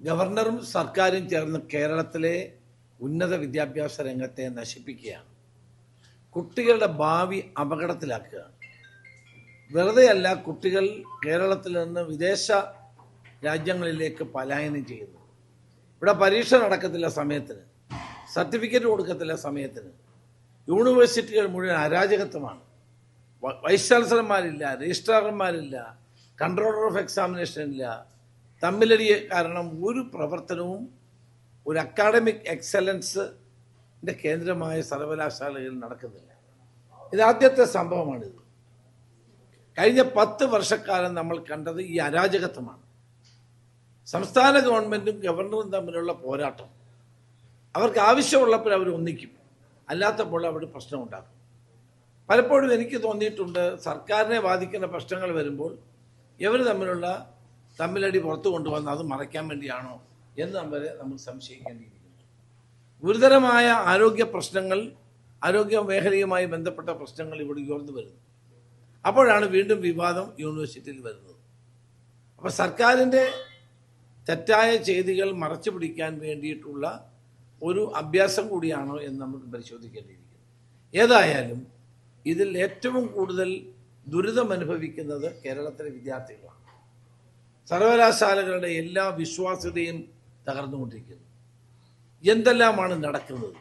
ഗവർണറും സർക്കാരും ചേർന്ന് കേരളത്തിലെ ഉന്നത വിദ്യാഭ്യാസ രംഗത്തെ നശിപ്പിക്കുകയാണ്. കുട്ടികളുടെ ഭാവി അപകടത്തിലാക്കുകയാണ് വെറുതെയല്ല കുട്ടികൾ കേരളത്തിൽ നിന്ന് വിദേശ രാജ്യങ്ങളിലേക്ക് പലായനം ചെയ്യുന്നു ഇവിടെ പരീക്ഷ നടക്കത്തില്ല സമയത്തിന്. സർട്ടിഫിക്കറ്റ് കൊടുക്കത്തില്ല സമയത്തിന്. യൂണിവേഴ്സിറ്റികൾ മുഴുവൻ അരാജകത്വമാണ്. വൈസ് ചാൻസലർമാരില്ല രജിസ്ട്രാർമാരില്ല കൺട്രോളർ ഓഫ് എക്സാമിനേഷൻ ഇല്ല തമ്മിലടി കാരണം ഒരു പ്രവർത്തനവും ഒരു അക്കാഡമിക് എക്സലൻസിന്റെ കേന്ദ്രമായ സർവകലാശാലകളിൽ നടക്കുന്നില്ല. ഇതാദ്യത്തെ സംഭവമാണിത്. കഴിഞ്ഞ പത്ത് വർഷക്കാലം നമ്മൾ കണ്ടത് ഈ അരാജകത്വമാണ്. സംസ്ഥാന ഗവൺമെന്റും ഗവർണറും തമ്മിലുള്ള പോരാട്ടം. അവർക്ക് ആവശ്യമുള്ളപ്പോൾ അവർ ഒന്നിക്കും. അല്ലാത്തപ്പോൾ അവിടെ പ്രശ്നം ഉണ്ടാക്കും പലപ്പോഴും എനിക്ക് തോന്നിയിട്ടുണ്ട് സർക്കാരിനെ ബാധിക്കുന്ന പ്രശ്നങ്ങൾ വരുമ്പോൾ ഇവർ തമ്മിലുള്ള തമ്മിലടി പുറത്തു കൊണ്ടുവന്ന് അത് മറയ്ക്കാൻ വേണ്ടിയാണോ എന്ന് നമ്മൾ നമ്മൾ സംശയിക്കേണ്ടിയിരിക്കുന്നു. ഗുരുതരമായ ആരോഗ്യ പ്രശ്നങ്ങൾ ആരോഗ്യ മേഖലയുമായി ബന്ധപ്പെട്ട പ്രശ്നങ്ങൾ ഇവിടെ ഉയർന്നു വരുന്നു. അപ്പോഴാണ് വീണ്ടും വിവാദം യൂണിവേഴ്സിറ്റിയിൽ വരുന്നത്. അപ്പോൾ സർക്കാരിന്റെ തെറ്റായ ചെയ്തികൾ മറച്ചു പിടിക്കാൻ വേണ്ടിയിട്ടുള്ള ഒരു അഭ്യാസം കൂടിയാണോ എന്ന് നമുക്ക് പരിശോധിക്കേണ്ടിയിരിക്കുന്നു. ഏതായാലും ഇതിൽ ഏറ്റവും കൂടുതൽ ദുരിതമനുഭവിക്കുന്നത് കേരളത്തിലെ വിദ്യാർത്ഥികളാണ്. സർവകലാശാലകളുടെ എല്ലാ വിശ്വാസ്യതയും തകർന്നുകൊണ്ടിരിക്കുന്നു. എന്തെല്ലാമാണ് നടക്കുന്നത്?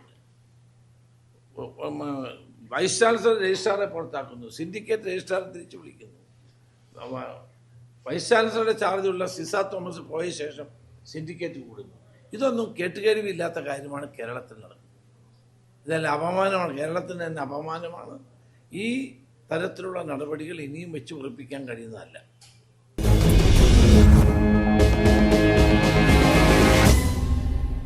വൈസ് ചാൻസലർ രജിസ്ട്രാറെ പുറത്താക്കുന്നു. സിൻഡിക്കേറ്റ് രജിസ്ട്രാറെ തിരിച്ചു വിളിക്കുന്നു. വൈസ് ചാൻസലറുടെ ചാർജുള്ള സിസ തോമസ് പോയ ശേഷം സിൻഡിക്കേറ്റ് കൂടുന്നു. ഇതൊന്നും കേട്ടുകേഴ്വിയില്ലാത്ത കാര്യമാണ് കേരളത്തിൽ നടക്കുന്നത്. ഇതെല്ലാം അപമാനമാണ്. കേരളത്തിന് തന്നെ അപമാനമാണ്. ഈ തരത്തിലുള്ള നടപടികൾ ഇനിയും വെച്ച് ഉറപ്പിക്കാൻ കഴിയുന്നതല്ല.